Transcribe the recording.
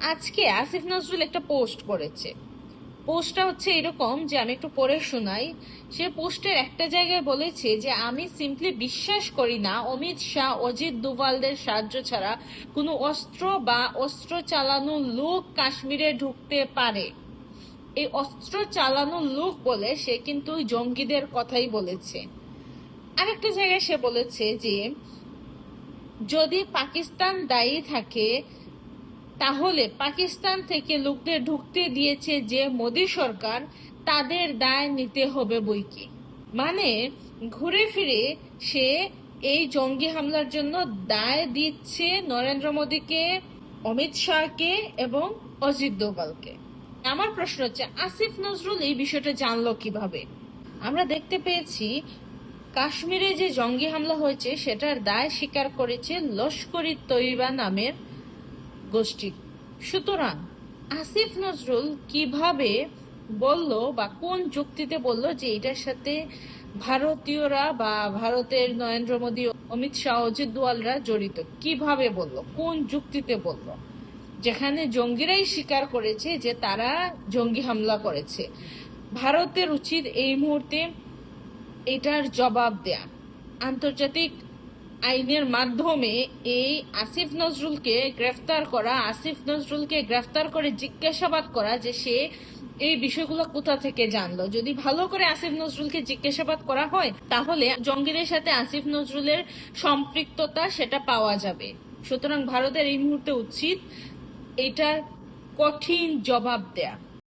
আজকে আসিফ নজরুল একটা পোস্ট করেছে। পোস্টটা হচ্ছে এরকম যে আমি একটু পড়ে শোনাই। সে পোস্টের একটা জায়গায় বলেছে যে, আমি সিম্পলি বিশ্বাস করি না অমিত শাহ, অজিত দুভালদের সাহায্য ছাড়া কোনো অস্ত্র বা অস্ত্র চালানো লোক কাশ্মীরে ঢুকতে পারে। এই অস্ত্র চালানো লোক বলে সে কিন্তু জঙ্গিদের কথাই বলেছে। আরেকটা জায়গায় সে বলেছে যে, যদি পাকিস্তান দায়ী থাকে তাহলে পাকিস্তান থেকে লোকদের ঢুকতে দিয়েছে যে মোদী সরকার, তাদের দায় নিতে হবে বইকে। মানে ঘুরে ফিরে সে এই জঙ্গি হামলার জন্য দায় দিচ্ছে নরেন্দ্র মোদীকে, অমিত শাহকে এবং অজিত দোভালকে। আমার প্রশ্ন হচ্ছে, আসিফ নজরুল এই বিষয়টা জানলো কীভাবে? আমরা দেখতে পেয়েছি, কাশ্মীরে যে জঙ্গি হামলা হয়েছে, সেটার দায় স্বীকার করেছে লস্করি তৈবা নামের গোষ্ঠী। সুতরাং আসিফ নজরুল কীভাবে বলল বা কোন যুক্তিতে বলল যে এটার সাথে ভারতীয়রা বা ভারতের নরেন্দ্র মোদী অমিত শাহ অজিত দোয়ালরা জড়িত? কীভাবে বলল? কোন যুক্তিতে বলল? যেখানে জঙ্গিরাই স্বীকার করেছে যে তারা জঙ্গি হামলা করেছে। ভারতের উচিত এই মুহূর্তে এটার জবাব দেয়া। আন্তর্জাতিক আইনের মাধ্যমে এই আসিফ নজরুলকে গ্রেফতার করা, আসিফ নজরুলকে গ্রেফতার করে জিজ্ঞাসাবাদ করা যে সে এই বিষয়গুলো কোথা থেকে জানলো। যদি ভালো করে আসিফ নজরুলকে জিজ্ঞাসাবাদ করা হয়, তাহলে জঙ্গিদের সাথে আসিফ নজরুলের সম্পৃক্ততা সেটা পাওয়া যাবে। সুতরাং ভারতের এই মুহূর্তে উচিত এটার কঠিন জবাব দেয়া।